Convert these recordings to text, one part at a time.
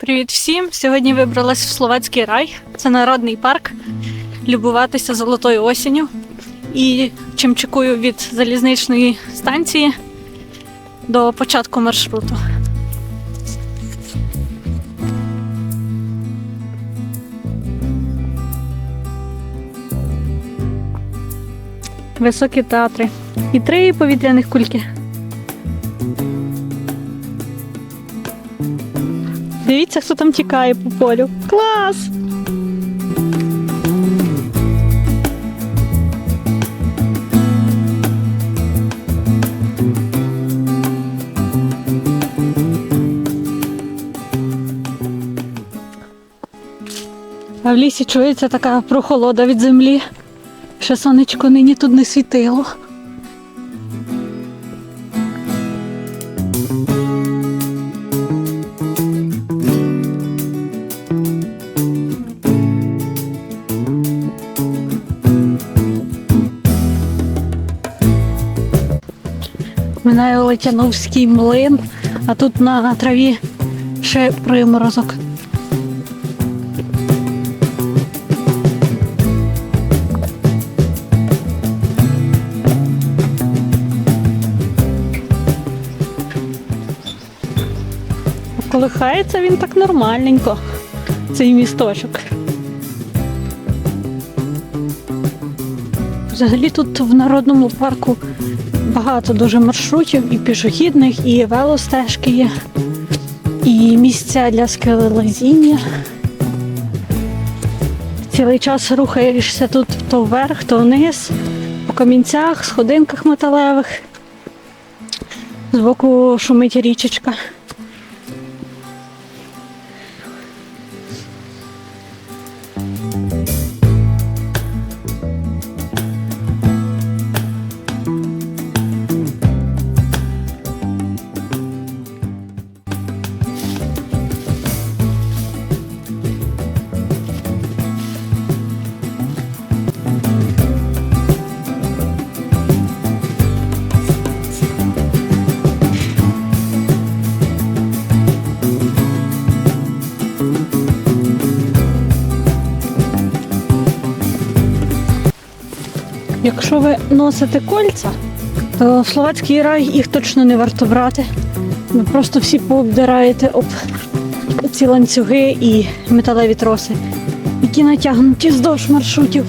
Привіт всім! Сьогодні вибралась в Словацький рай. Це народний парк. Любуватися золотою осінню. І чим чекую від залізничної станції до початку маршруту. Високі театри. І три повітряних кульки. Дивіться, хто там тікає по полю. Клас! А в лісі чується така прохолода від землі. Ще сонечко нині тут не світило. Минає млин, а тут на траві ще приморозок. Колихається він так нормальненько, цей місточок. Взагалі тут в народному парку багато дуже маршрутів, і пішохідних, і велостежки є, і місця для скелелазіння. Цілий час рухаєшся тут то вверх, то вниз, по камінцях, сходинках металевих. Збоку шумить річечка. Якщо ви носите кольця, то словацький рай їх точно не варто брати. Ви просто всі пообдираєте об ці ланцюги і металеві троси, які натягнуті вздовж маршрутів.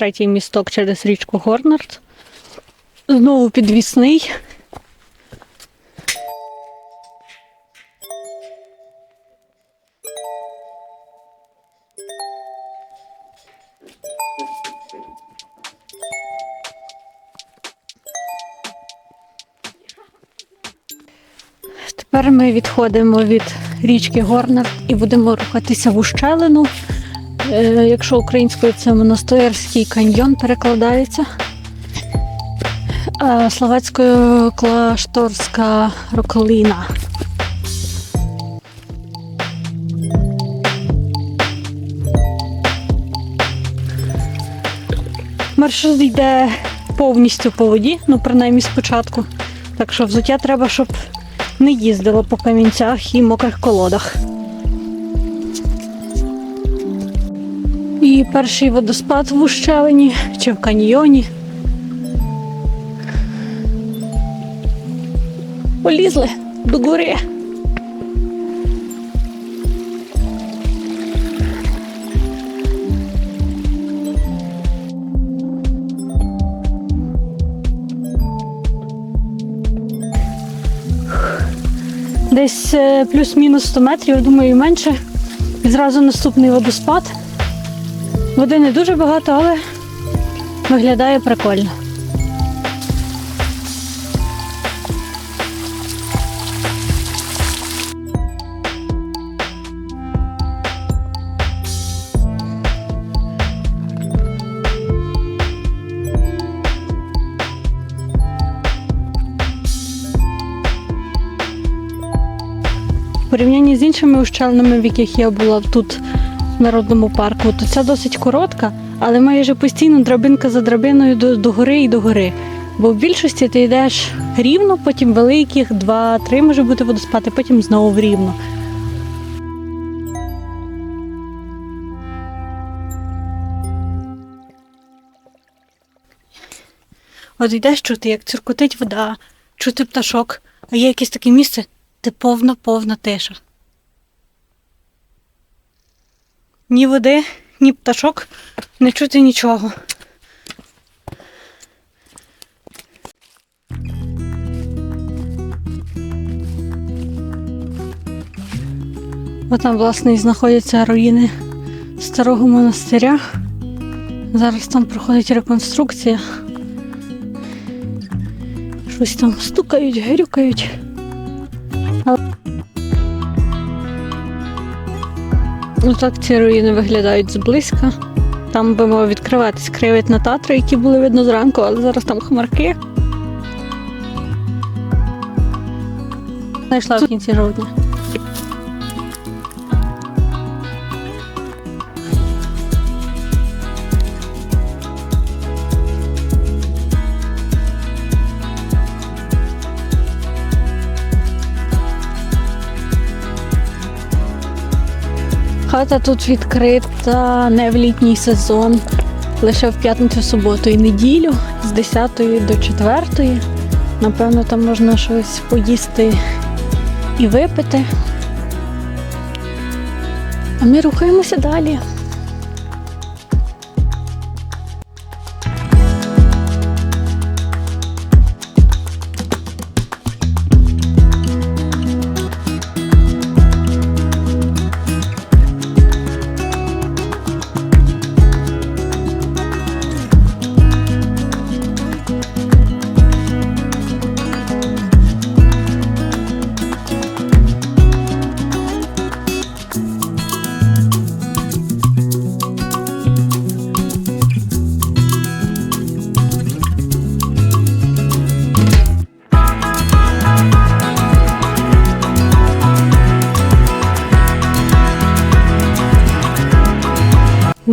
Третій місток через річку Горнард. Знову підвісний. Тепер ми відходимо від річки Горнард і будемо рухатися в ущелину. Е, Якщо українською це монастирський каньйон перекладається. А словацькою клашторська роклина. Маршрут йде повністю по воді, ну принаймні спочатку. Так що взуття треба, щоб не їздило по камінцях і мокрих колодах. І перший водоспад в ущелині чи в каньйоні. Полізли до гори. Десь е, плюс-мінус 100 метрів, думаю, менше. І зразу наступний водоспад. Води не дуже багато, але виглядає прикольно. порівнянні з іншими ущелинами, в яких я була тут народному парку, то ця досить коротка, але майже постійно драбинка за драбиною до, до гори і до гори. Бо в більшості ти йдеш рівно, потім великих, два-три може бути водоспади, потім знову в рівно. От йдеш чути, як циркотить вода, чути пташок, а є якесь таке місце, де повна-повна тиша. Ні води, ні пташок, не чути нічого. Бо там, власне, і знаходяться руїни старого монастиря. Зараз там проходить реконструкція. Щось там стукають, грюкають. Так ці руїни виглядають зблизька. Там би мав відкриватись кривить на татри, які були видно зранку, але зараз там хмарки. Знайшла в кінці жовтня. Хата тут відкрита не в літній сезон, лише в п'ятницю, суботу і неділю з 10 до 4. Напевно, там можна щось поїсти і випити. А ми рухаємося далі.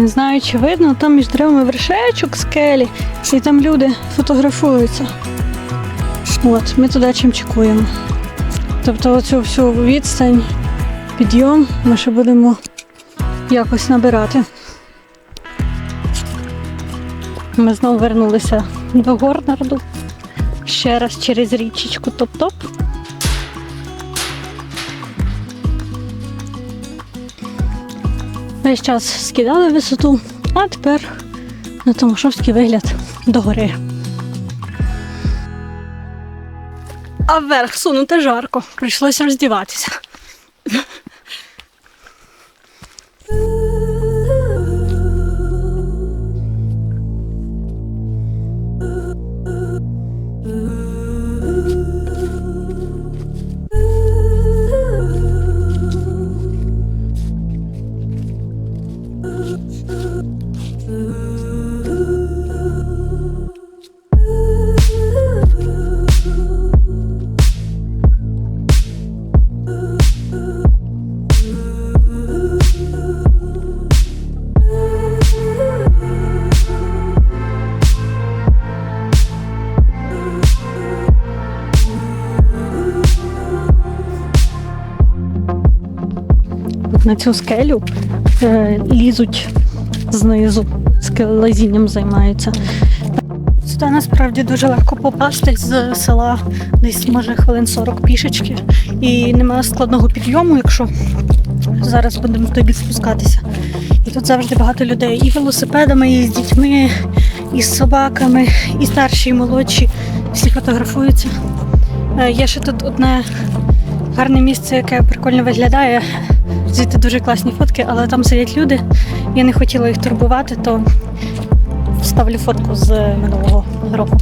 Не знаю, чи видно, там між деревами вершечок скелі, і там люди фотографуються. От, ми туди чим чекуємо. Тобто оцю всю відстань, підйом ми ще будемо якось набирати. Ми знову вернулися до Горнарду. Ще раз через річечку Топ-Топ. Весь час скидали висоту, а тепер на Томашовський вигляд догори. А вверх сунути жарко. Прийшлося роздіватися. На цю скелю е, лізуть знизу, скелелазінням займаються. Сюди насправді дуже легко попасти з села, десь може хвилин 40 пішечки. І немає складного підйому, якщо зараз будемо туди спускатися. І тут завжди багато людей і велосипедами, і з дітьми, і з собаками, і старші, і молодші. Всі фотографуються. Е, Є ще тут одне гарне місце, яке прикольно виглядає. Звідти дуже класні фотки, але там сидять люди. Я не хотіла їх турбувати, то вставлю фотку з минулого року.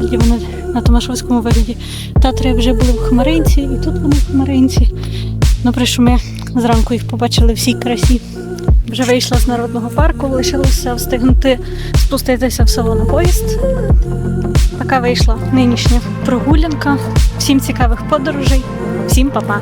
Тоді вони на Томашовському вигляді. Татри вже були в Хмаринці, і тут вони в Хмаринці. При що ми зранку їх побачили всій красі. Вже вийшла з народного парку, лишилося встигнути спуститися в село на поїзд. Така вийшла нинішня прогулянка. Всім цікавих подорожей, всім па-па!